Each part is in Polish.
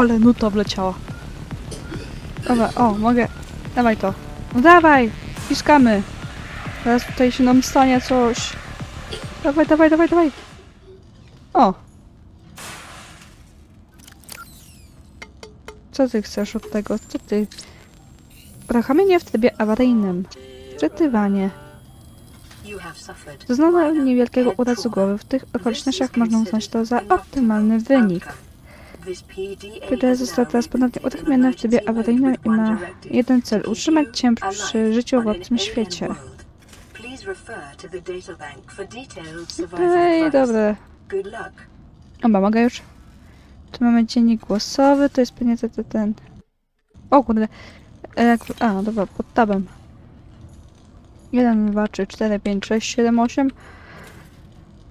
Ale nuta wleciała. Dobra, o, mogę. Dawaj to. No dawaj! Piskamy! Teraz tutaj się nam stanie coś. Dawaj, dawaj, dawaj, dawaj! O! Co ty chcesz od tego? Co ty? Uruchomienie w trybie awaryjnym. Czytywanie. Doznano niewielkiego urazu głowy. W tych okolicznościach można uznać to za optymalny wynik. PD został teraz ponownie uruchomiony w trybie awaryjnym i ma jeden cel. Utrzymać cię przy życiu w obcym świecie. Ej, dobra. Oba, mogę już? Tu mamy dziennik głosowy, to jest pewnie ten, ten. O kurde. E, a, dobra, pod tabem. 1, 2, 3, 4, 5, 6, 7, 8.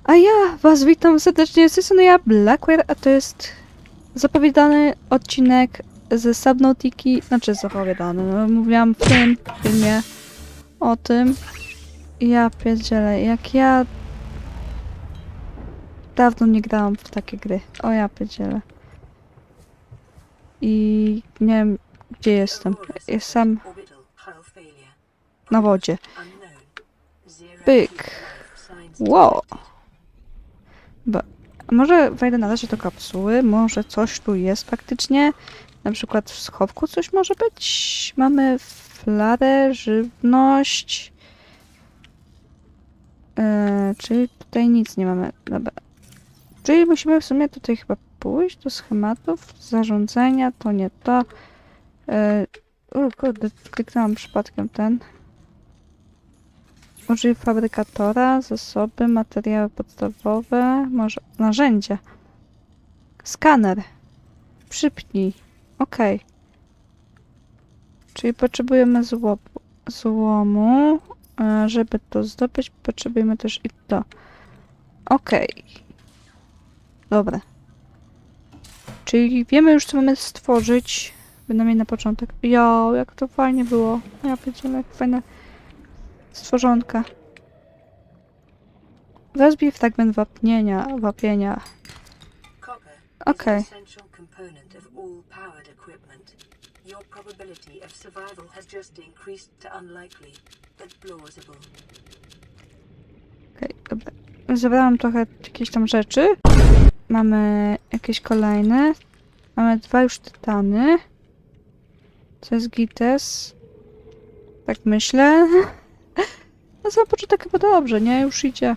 A ja was witam serdecznie, z tej strony ja, Blackware, a to jest zapowiadany odcinek ze Subnautiki, znaczy zapowiadany, no, mówiłam w tym filmie o tym. Ja pierdzielę, jak ja dawno nie grałam w takie gry. O ja pierdzielę. I nie wiem, gdzie jestem. Jestem na wodzie. Pyk. Wow. Ba a może wejdę na razie do kapsuły, może coś tu jest faktycznie. Na przykład w schowku coś może być. Mamy flarę, żywność. Eee, czyli tutaj nic nie mamy. Dobra. Czyli musimy w sumie tutaj chyba pójść do schematów, zarządzenia, to nie to. Eee, o kurde, kliknęłam przypadkiem ten. Użyj fabrykatora, zasoby, materiały podstawowe, może narzędzia. Skaner. Przypnij. Okej. Czyli potrzebujemy złomu. złomu. a Żeby to zdobyć, potrzebujemy też i to. Okej. Dobra. Czyli wiemy już, co mamy stworzyć. Bynajmniej na początek. Jo, jak to fajnie było. Ja powiedziałem, jak fajne stworzonka. Rozbij fragment wapnienia, wapienia. Okej. To. Okej, dobra. Zebrałam trochę jakichś tam rzeczy. Mamy jakieś kolejne. Mamy dwa już tytany. Co jest gites? Tak myślę. Na sam początek chyba dobrze, nie? Już idzie.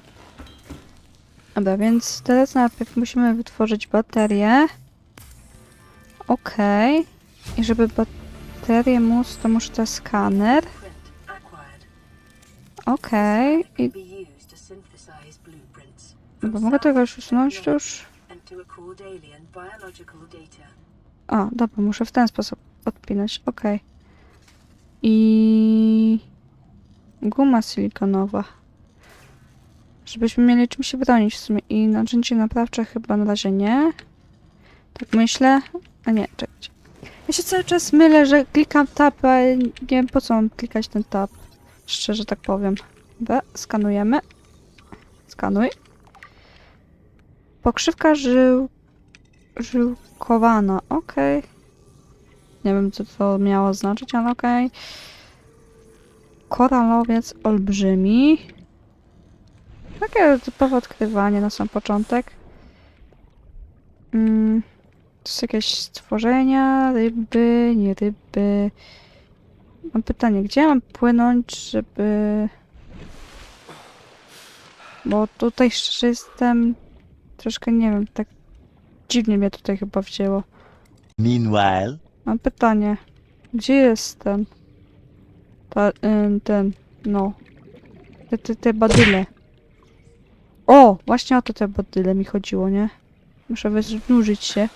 Dobra, więc teraz najpierw musimy wytworzyć baterię. Okej. I żeby baterię móc, to muszę to skaner. Okej. I synthesize blueprints. Dobra, mogę tego już usunąć to już? A, dobra, muszę w ten sposób odpinać. Okej. I guma silikonowa. Żebyśmy mieli czym się bronić w sumie. I narzędzie naprawcze chyba na razie nie. Tak myślę. A nie, czekajcie. Ja się cały czas mylę, że klikam tab, a nie wiem po co mam klikać ten tab. Szczerze tak powiem. Dobra, skanujemy. Skanuj. Pokrzywka żył... żyłkowana. Okej. Nie wiem, co to miało znaczyć, ale okej. Koralowiec olbrzymi. Takie typowe odkrywanie na sam początek. Mm, to są jakieś stworzenia, ryby, nie ryby. Mam pytanie, gdzie mam płynąć, żeby... Bo tutaj szczerze jestem troszkę, nie wiem, tak dziwnie mnie tutaj chyba wzięło. Meanwhile, Mam pytanie. Gdzie jest ten? No. Te, te, te badyle. O! Właśnie o to te badyle mi chodziło, nie? Muszę wynurzyć się.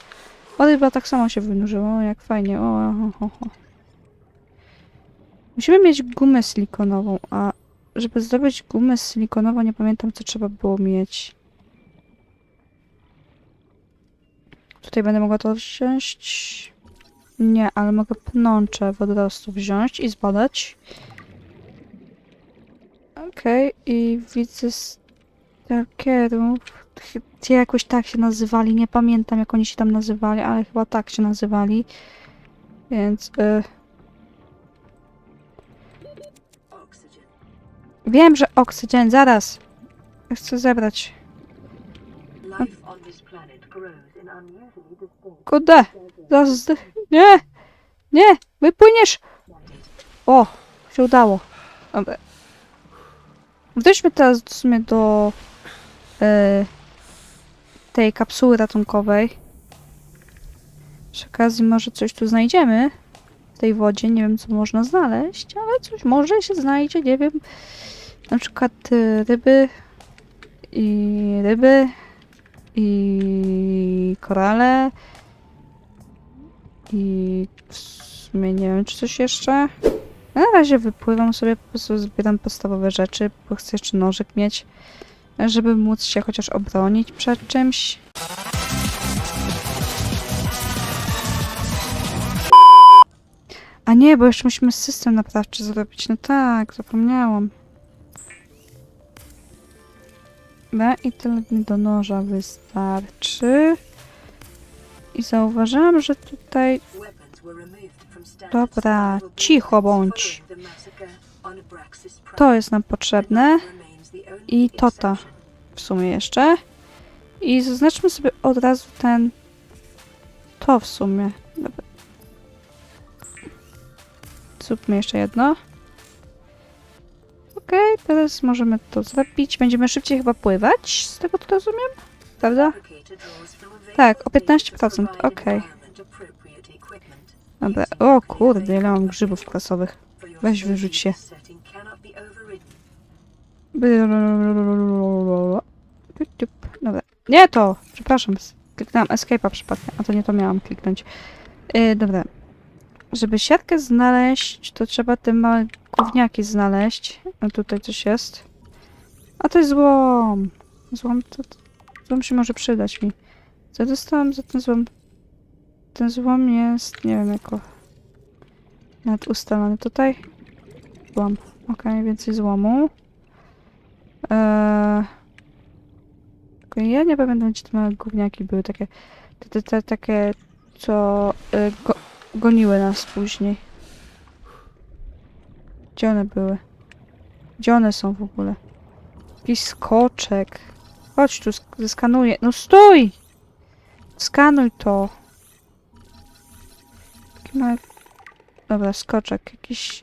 Chyba tak samo się wynurzyło, jak fajnie. O, o, o, o. Musimy mieć gumę silikonową, a żeby zdobyć gumę silikonową, nie pamiętam, co trzeba było mieć. Tutaj będę mogła to wziąć. Nie, ale mogę pnącze wodorostu wziąć i zbadać. Okej, i widzę stalkerów jakoś tak się nazywali, nie pamiętam jak oni się tam nazywali, ale chyba tak się nazywali. Więc y, wiem, że oksygen, zaraz. Chcę zebrać. Kurde, zaraz. Nie! Nie! Wypłyniesz! O! Się udało. Wróćmy teraz w sumie do e, tej kapsuły ratunkowej. Przy okazji może coś tu znajdziemy w tej wodzie. Nie wiem, co można znaleźć, ale coś może się znajdzie, nie wiem. Na przykład e, ryby i ryby i korale i w sumie nie wiem, czy coś jeszcze. Na razie wypływam sobie, po prostu zbieram podstawowe rzeczy, bo chcę jeszcze nożyk mieć, żeby móc się chociaż obronić przed czymś. A nie, bo jeszcze musimy system naprawczy zrobić. No tak, zapomniałam. Dobra, i tyle mi do noża wystarczy. I zauważyłam, że tutaj Dobra, cicho bądź. to jest nam potrzebne. I tota. exception. w sumie jeszcze. I zaznaczmy sobie od razu ten. To w sumie. Dobra. Zróbmy jeszcze jedno. Okej, teraz możemy to zrobić. Będziemy szybciej chyba pływać, z tego co rozumiem. Prawda? Tak, o available data to 15%, provide okej. equipment. Dobra. O kurde, ile mam grzybów klasowych. Weź wyrzuć się. Dobra. Nie to! Przepraszam. Kliknęłam Escape'a przypadkiem, a to nie to miałam kliknąć. Yy, dobra. Żeby siatkę znaleźć, to trzeba te małe gówniaki znaleźć. A tutaj coś jest. A to jest złom. Złom to... Złom się może przydać mi. Co dostałam za ten złom? Ten złom jest... Nie wiem jako... Nawet ustalony tutaj. Złom. Okej, więcej złomu. Eee... Ja nie pamiętam, gdzie te małe gówniaki były takie... Te, te, te takie, co y, go, goniły nas później. Gdzie one były? Gdzie one są w ogóle? Jakiś skoczek. Chodź tu, sk- zeskanuję. No stój! Skanuj to. Taki mały... Dobra, skoczek. Jakiś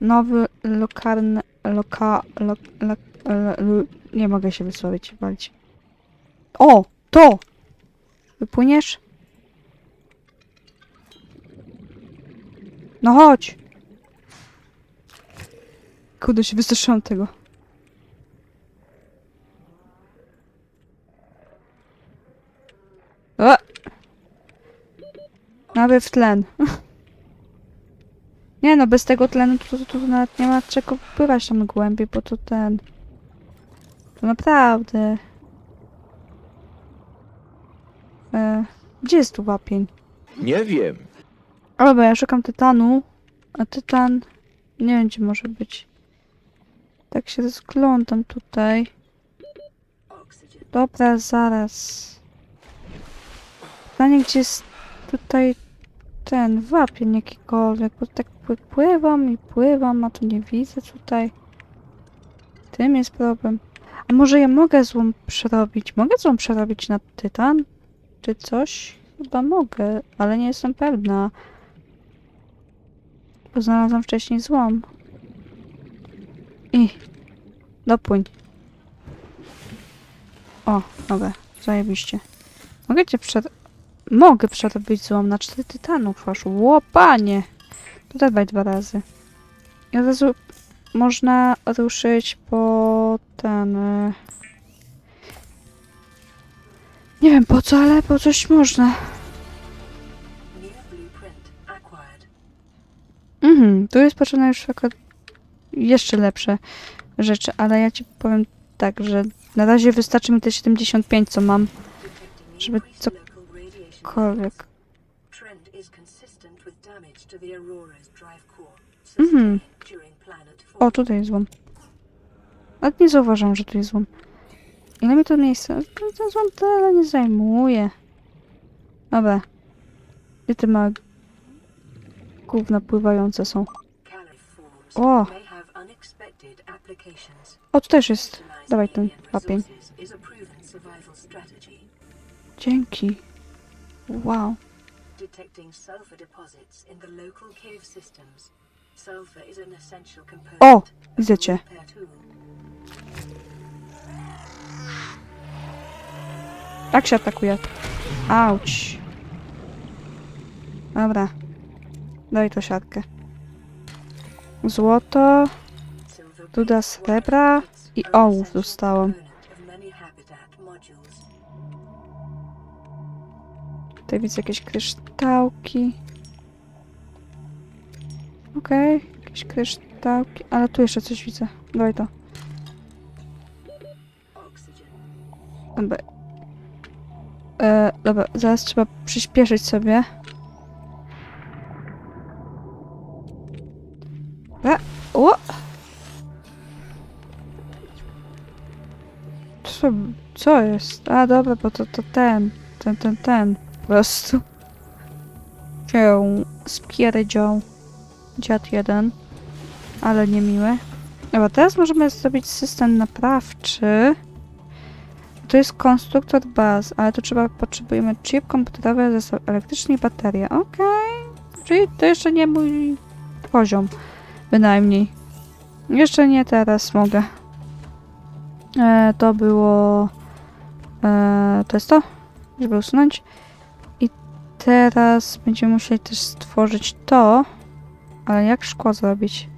nowy lokalny... Loka... Lo, lo, lo, nie mogę się wysłowić, walić. O! To! Wypłyniesz? No chodź! Kurde, się wystraszyłam tego. O! Nawet w tlen. Nie no, bez tego tlenu to, to, to nawet nie ma czego wpływać tam głębiej, bo to ten... To naprawdę... E, gdzie jest tu wapień? Nie wiem. O, bo ja szukam tytanu, a tytan... Nie wiem, gdzie może być. Tak się rozglądam tutaj. Dobra, zaraz. Pytanie, gdzie jest tutaj ten wapień jakikolwiek, bo tak pły- pływam i pływam, a tu nie widzę tutaj. Tym jest problem. A może ja mogę złom przerobić? Mogę złom przerobić na tytan? Czy coś? Chyba mogę, ale nie jestem pewna. Bo znalazłam wcześniej złom. I dopłyń. O, dobra, zajebiście. Mogę cię przed... Mogę przerobić złom na cztery tytanów aż. Łopanie! To dawaj dwa razy. I od razu można ruszyć po ten... e, Nie wiem po co, ale po coś można. Mhm, tu jest potrzebne już akurat jeszcze lepsze rzeczy, ale ja ci powiem tak, że na razie wystarczy mi te 75, co mam. Żeby co- Cokolwiek. Mhm. O, tutaj jest złom. Nawet nie zauważam, że tu jest złom. Ile mi to miejsca? To, to wam tyle nie zajmuje. Dobra. I te małe gówna pływające są. O! O, tu też jest. Dawaj ten papień. Dzięki. Wow. O! Widzę cię. Jak się atakuje? Auć. Dobra. Daj to siatkę. Złoto. Silver Tu da plates srebra i ołów dostałam. Tutaj widzę jakieś kryształki. Okej, jakieś kryształki, ale tu jeszcze coś widzę. Dawaj to. Dobra. E, dobra, zaraz trzeba przyspieszyć sobie. E, o! Co, co jest? A dobra, bo to, to ten, ten, ten, ten. Prostu. Cię spierdział. Dziad jeden. Ale niemiły. Dobra, teraz możemy zrobić system naprawczy. To jest konstruktor baz, ale tu trzeba, potrzebujemy chip komputerowy, zestaw elektryczny i bateria. Okej. Czyli to jeszcze nie mój poziom. Bynajmniej. Jeszcze nie teraz mogę. E, to było... E, to jest to, żeby usunąć. Teraz będziemy musieli też stworzyć to. Ale jak szkło zrobić?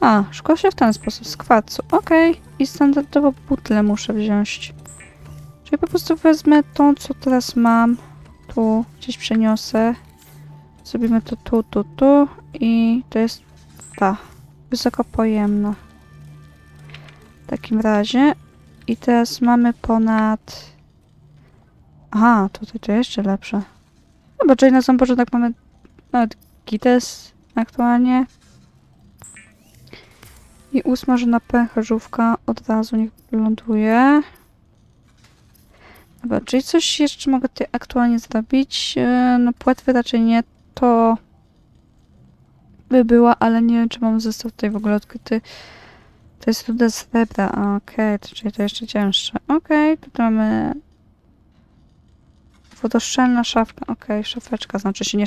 A, szkło się w ten sposób, z kwarcu. Okej. I standardowo butle muszę wziąć. Czyli po prostu wezmę tą, co teraz mam. Tu gdzieś przeniosę. Zrobimy to tu, tu, tu. I to jest ta. Wysokopojemna. W takim razie. I teraz mamy ponad... Aha, tutaj to jeszcze lepsze. No czyli na sam początek mamy nawet gites aktualnie. I usmażona pęcherzówka od razu niech ląduje. Dobra, czyli coś jeszcze mogę tutaj aktualnie zrobić. E, No płetwy raczej nie, to by była, ale nie wiem, czy mam zestaw tutaj w ogóle odkryty. To jest ruda srebra, okej, to czyli to jeszcze cięższe. Okej, tutaj mamy wodoszczelna szafka, okej, szafeczka, znaczy się nie...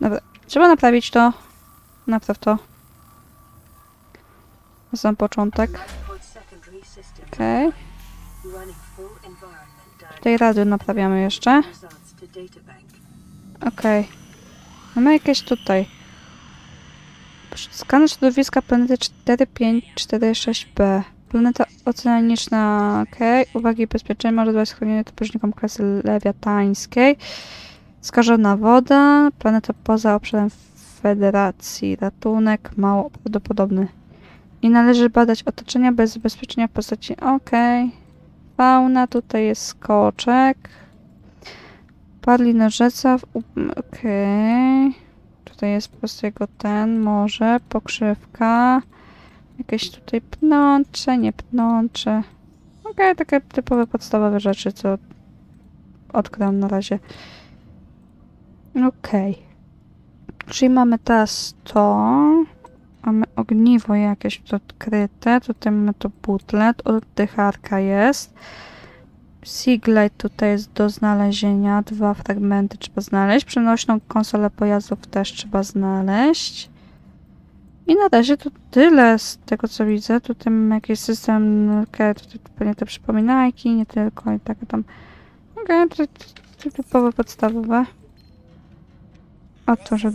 Dobra, trzeba naprawić to. Napraw to. Na sam początek. Okej. Environment Tutaj radio naprawiamy jeszcze. Okej. Mamy jakieś tutaj. Skan środowiska planety 4546b. Planeta oceaniczna, okej. Uwagi bezpieczeństwa może być schronienie podróżnikom klasy lewiatańskiej. Skażona woda. Planeta poza obszarem Federacji. Ratunek mało prawdopodobny. Nie należy badać otoczenia bez zabezpieczenia w postaci... Okej. Fauna, tutaj jest skoczek. Padli na rzece. w Okej. Tutaj jest po prostu jego ten, może, pokrzywka. Jakieś tutaj pnącze, nie pnącze. Okej, takie typowe podstawowe rzeczy, co odkryłam na razie. Okej. Czyli mamy teraz to. Mamy ogniwo jakieś tu odkryte. Tutaj mamy to butlet. Oddycharka jest. Seaglide tutaj jest do znalezienia. Dwa fragmenty trzeba znaleźć. Przenośną konsolę pojazdów też trzeba znaleźć. I na razie to tyle z tego co widzę. Tutaj mamy jakiś system, tutaj pewnie te przypominajki, nie tylko i tak tam. Okej, okay, to, typowe podstawowe. O, to, że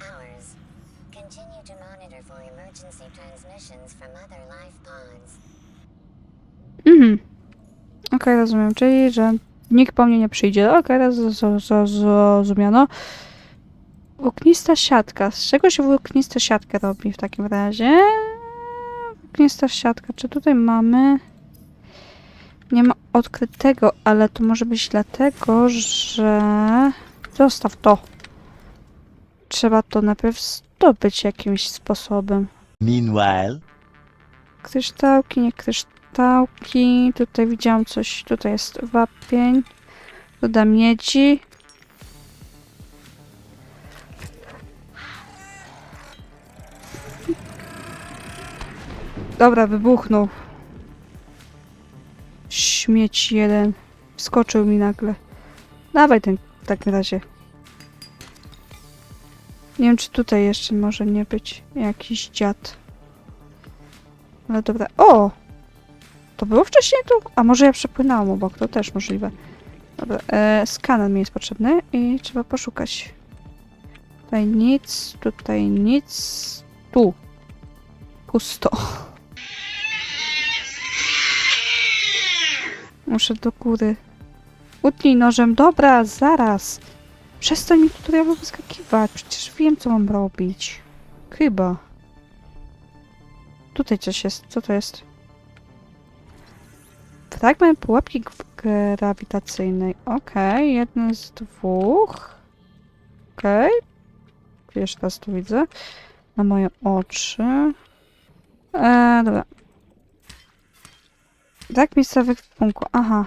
hours. Continue to monitor for emergency transmissions from other life pods. Rozumiem. Czyli, że nikt po mnie nie przyjdzie. Okej, okay, z- z- z- zrozumiano. Włóknista siatka. Z czego się włóknista siatka robi w takim razie? Włóknista siatka. Czy tutaj mamy... nie ma odkrytego, ale to może być dlatego, że... Zostaw to. Trzeba to najpierw zdobyć jakimś sposobem. Meanwhile, Kryształki, nie kryształki. Tutaj widziałam coś. Tutaj jest wapień. Dodam miedzi. Dobra, wybuchnął. Śmieć jeden. Wskoczył mi nagle. Dawaj ten w takim razie. Nie wiem, czy tutaj jeszcze może nie być jakiś dziad. Ale dobra. O! To było wcześniej tu? A może ja przepłynęłam obok, to też możliwe. Dobra, e, skaner mi jest potrzebny i trzeba poszukać. Tutaj nic, tutaj nic. Tu. Pusto. Muszę do góry. Utnij nożem. Dobra, zaraz. Przestań mi tutaj wyskakiwać. Przecież wiem, co mam robić. Chyba. Tutaj coś jest. Co to jest? Fragment pułapki gw- grawitacyjnej. Okej, jeden z dwóch. Okej. Jeszcze raz tu widzę. Na moje oczy. Eee, dobra. Tak, miejscowych w punku. Aha.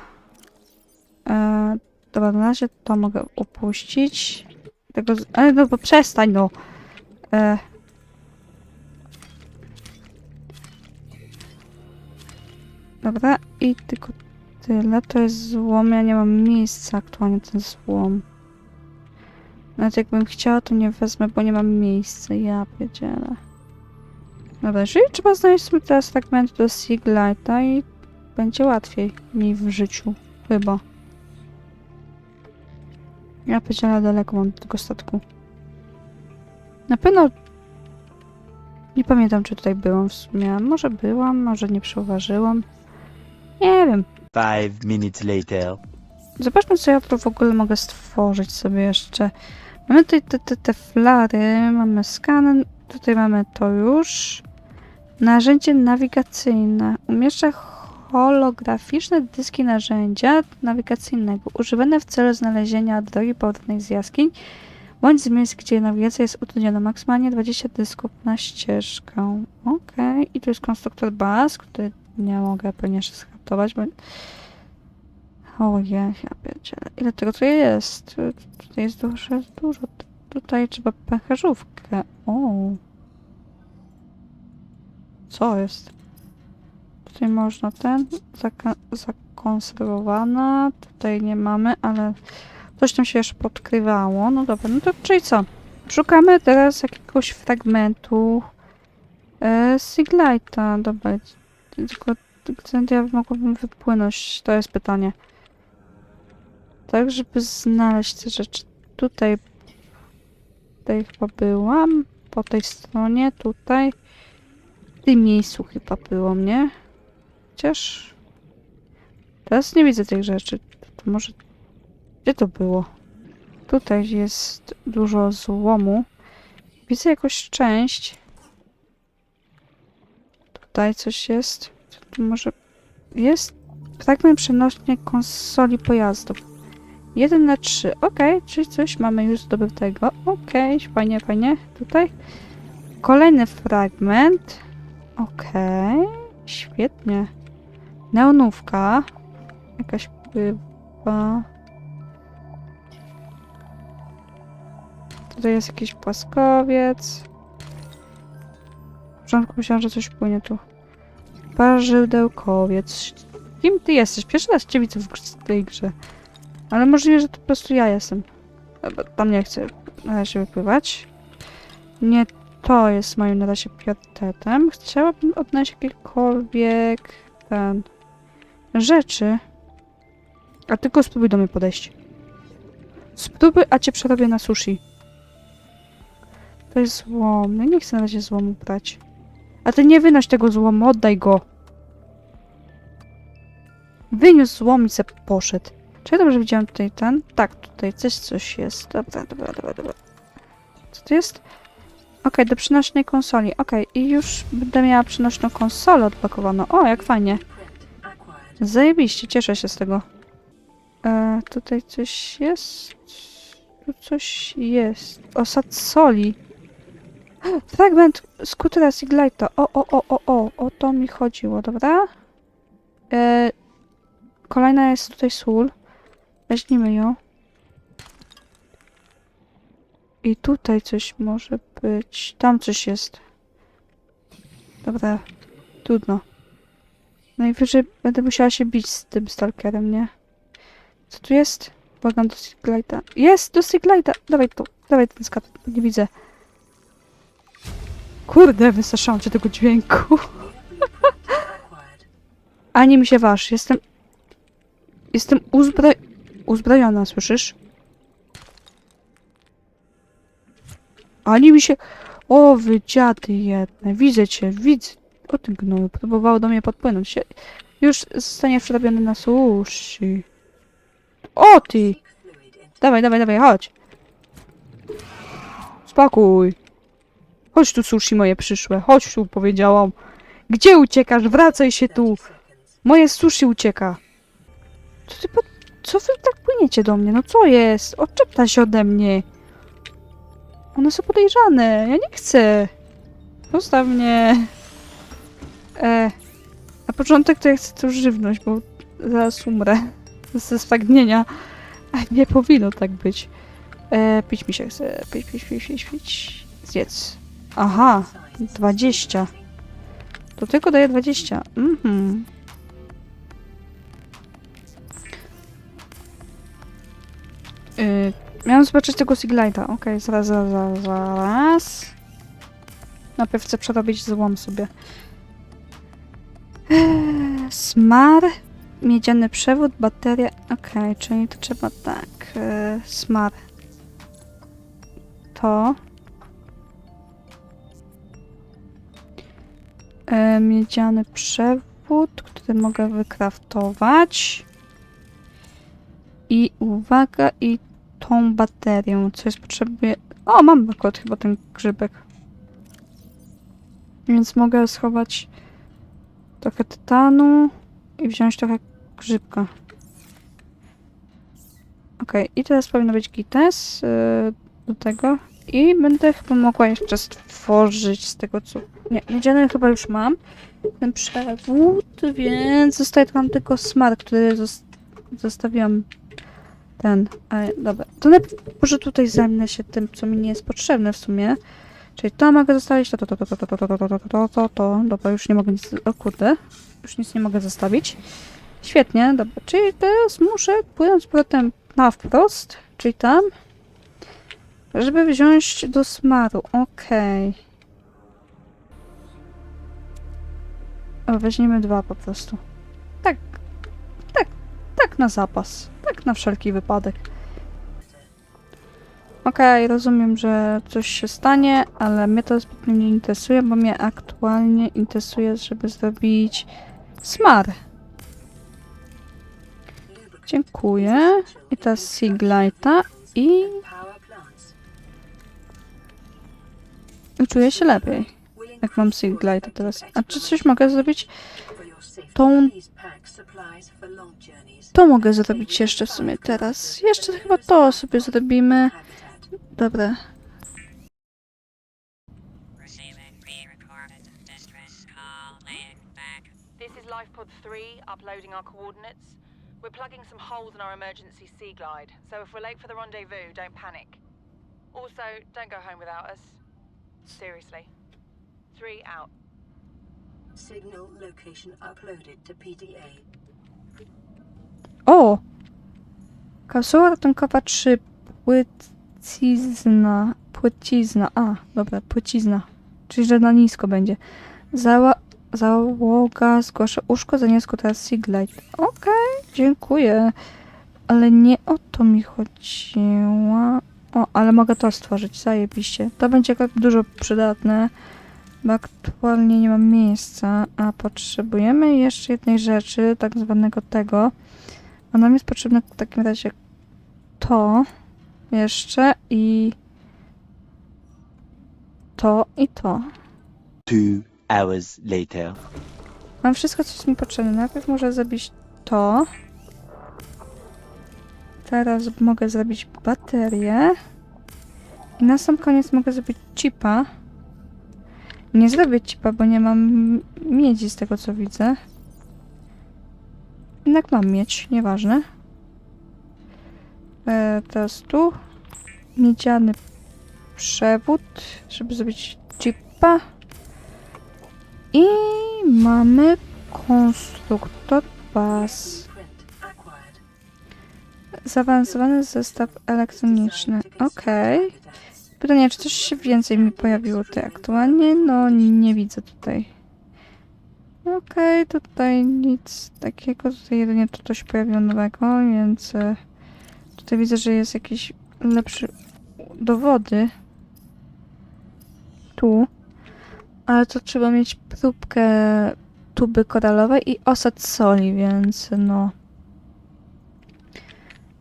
Eee, dobra, na razie to mogę upuścić. Tego z... Ale no, bo przestań, no. Eee, Dobra, i tylko tyle. To jest złom. Ja nie mam miejsca aktualnie ten złom. Nawet jakbym chciała, to nie wezmę, bo nie mam miejsca. Ja pierdzielę. Dobra, czyli trzeba znaleźć sobie teraz fragment do Siglighta i będzie łatwiej mi w życiu. Chyba. Ja pierdzielę daleko mam do tego statku. Na pewno nie pamiętam, czy tutaj byłam w sumie. Może byłam, może nie zauważyłam. Nie wiem. five minutes later. Zobaczmy, co ja tu w ogóle mogę stworzyć sobie jeszcze. Mamy tutaj te, te, te flary, mamy skaner, tutaj mamy to już. Narzędzie nawigacyjne. Umieszcza holograficzne dyski narzędzia nawigacyjnego używane w celu znalezienia drogi powrotnej z jaskiń bądź z miejsc, gdzie nawigacja jest utrudniona. Maksymalnie 20 dysków na ścieżkę. Okej. I tu jest konstruktor baz, który nie mogę pewnie jeszcze skartować, bo Ojej, ja pierdzielę. Ile tego tu jest? Tu- Tutaj jest dużo, jest dużo. Tu- Tutaj trzeba pęcherzówkę. O. Co jest? Tutaj można ten zakonserwowana. Tutaj nie mamy, ale coś tam się jeszcze podkrywało. No dobra, no to czyli co? Szukamy teraz jakiegoś fragmentu e, Siglighta. Dobra, tylko gdzie ja mogłabym wypłynąć? To jest pytanie. Tak, żeby znaleźć te rzeczy. Tutaj. Tutaj chyba byłam. Po tej stronie, tutaj. W tym miejscu chyba było mnie. Chociaż. Teraz nie widzę tych rzeczy. To może. Gdzie to było? Tutaj jest dużo złomu. Widzę jakąś część. Tutaj coś jest. Tu może. Jest fragment przenośny konsoli pojazdów. 1 na 3. Okej, czyli coś mamy już zdobytego. Okej, fajnie, fajnie. Tutaj. Kolejny fragment. Okej, świetnie. Neonówka. Jakaś pływa. Tutaj jest jakiś płaskowiec. W początku myślałam, że coś płynie tu. Parzydełkowiec. Kim ty jesteś? Pierwszy raz cię widzę w tej grze. Ale możliwe, że to po prostu ja jestem. Tam nie chcę na razie wypływać. Nie to jest moim na razie priorytetem. Chciałabym odnaleźć jakiekolwiek ten, rzeczy. A tylko spróbuj do mnie podejść. Spróbuj, a cię przerobię na sushi. To jest złom. No nie chcę na razie złomu brać. A ty nie wynoś tego złomu, oddaj go. Wyniósł se poszedł. Czy ja dobrze widziałam tutaj ten? Tak, tutaj coś, coś jest. Dobra, dobra, dobra, dobra. Co to jest? Okej, do przenośnej konsoli. Okej, i już będę miała przenośną konsolę odblokowaną. O, jak fajnie. Zajebiście, cieszę się z tego. E, tutaj coś jest. Tu coś jest. Osad soli. Fragment skutera Siglite'a. O, o, o, o, o. O to mi chodziło, dobra? E, kolejna jest tutaj sól. Weźmiemy ją. I tutaj coś może być. Tam coś jest. Dobra. Trudno. Najwyżej będę musiała się bić z tym stalkerem, nie? Co tu jest? Błagam do Siglite'a. Jest! Do Siglite'a! Dawaj tu. Dawaj ten skat. Nie widzę. Kurde, wystraszyłam cię tego dźwięku. Ani mi się waż. Jestem... Jestem uzbro... uzbrojona, słyszysz? Ani mi się... O, wy dziady jedne. Widzę cię, widzę. O tym gnoju. Próbowało do mnie podpłynąć. Już zostanie przerabiony na sushi. O, ty! Dawaj, dawaj, dawaj, chodź. Spokój. Chodź tu, sushi moje przyszłe. Chodź tu, powiedziałam. Gdzie uciekasz? Wracaj się tu. 30 seconds. Moje sushi ucieka. Co ty. Co wy tak płyniecie do mnie? No co jest? Odczepta się ode mnie. One są podejrzane. Ja nie chcę. Zostaw mnie. E, na początek to ja chcę tu żywność, bo zaraz umrę ze spragnienia. Nie powinno tak być. E, pić mi się chce. Pić, pić, pić, pić, pić. Zjedz. Aha, Signs. 20. To tylko daje 20. Mhm. Yy, miałam zobaczyć tego Siglite'a. Okej, zaraz, zaraz, zaraz, zaraz. Najpierw chcę przerobić złom sobie. Eee, smar, miedziany przewód, bateria. Okej, czyli to trzeba tak. Eee, smar. To. E, miedziany przewód, który mogę wykraftować. I uwaga, i tą baterię, co jest potrzebuje. O, mam akurat chyba ten grzybek. Więc mogę schować trochę tytanu i wziąć trochę grzybka. Ok, i teraz powinno być gites yy, do tego. I będę chyba mogła jeszcze stworzyć z tego co... Nie, miedziany chyba już mam. Ten przewód, więc zostaje tam tylko smar, który zos- zostawiłam. Ten, ale dobra. To może tutaj zajmę się tym, co mi nie jest potrzebne w sumie. Czyli to mogę zostawić, to, to, to, to, to, to, to, to, to, to, to, to. Dobra, już nie mogę nic... O kurde. Już nic nie mogę zostawić. Świetnie, dobra. Czyli teraz muszę płynąć powrotem na wprost, czyli tam. Żeby wziąć do smaru. Okej. O, weźmiemy dwa po prostu. Tak. Tak. Tak na zapas. Tak na wszelki wypadek. Okej, rozumiem, że coś się stanie, ale mnie to zbytnio nie interesuje, bo mnie aktualnie interesuje, żeby zrobić smar. Dziękuję. I teraz Siglite'a i i czuję się lepiej, jak mam Siglite'a teraz. A czy coś mogę zrobić? Tą-. To mogę zrobić jeszcze w sumie teraz. Jeszcze chyba to sobie zrobimy. Dobra. Lifepod 3, uploading our coordinates. We're plugging some holes in our emergency sea glide, so if we're late for the rendezvous, don't panic. Also, don't go home without us. Seriously. Three out. Signal location uploaded to PDA. O! Kapsuła ratunkowa 3. Płycizna. Płycizna. A, dobra, płycizna. Czyli, że na nisko będzie. Zała załoga zgłasza uszkodzenie skutera Siglite. Okej, dziękuję. Ale nie o to mi chodziło. O, ale mogę to stworzyć, zajebiście. To będzie dużo przydatne, bo aktualnie nie mam miejsca, a potrzebujemy jeszcze jednej rzeczy, tak zwanego tego. A nam jest potrzebne w takim razie to jeszcze i to i to. Two hours later. Mam wszystko, co jest mi potrzebne. Najpierw muszę zrobić to. Teraz mogę zrobić baterię. I na sam koniec mogę zrobić chipa. Nie zrobię chipa, bo nie mam miedzi z tego co widzę. Jednak mam mieć, nieważne. E, teraz tu. Miedziany przewód, żeby zrobić chipa. I mamy konstruktor baz. Zaawansowany zestaw elektroniczny. Okej. Pytanie, czy coś się więcej mi pojawiło tutaj aktualnie? No, nie widzę tutaj. Okej, tutaj nic takiego. Tutaj jedynie to coś pojawiło nowego, więc e, tutaj widzę, że jest jakiś lepszy dowody. Tu. Ale to trzeba mieć próbkę tuby koralowej i osad soli, więc no.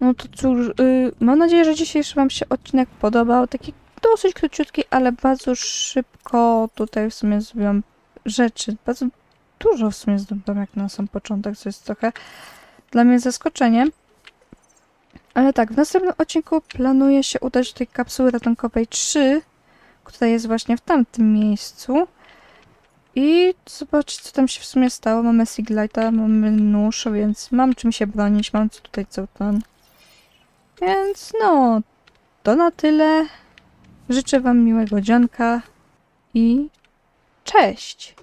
No to cóż, y, mam nadzieję, że dzisiejszy Wam się odcinek podobał. Taki dosyć króciutki, ale bardzo szybko tutaj w sumie zrobiłam rzeczy. Bardzo dużo w sumie zdobyłam jak na sam początek, co jest trochę dla mnie zaskoczeniem. Ale tak, w następnym odcinku planuję się udać do tej kapsuły ratunkowej 3, która jest właśnie w tamtym miejscu. I zobaczyć, co tam się w sumie stało. Mamy Siglighta, mamy nóż, więc mam czym się bronić, mam tutaj cały plan. Więc no, to na tyle. Życzę Wam miłego dzionka i cześć!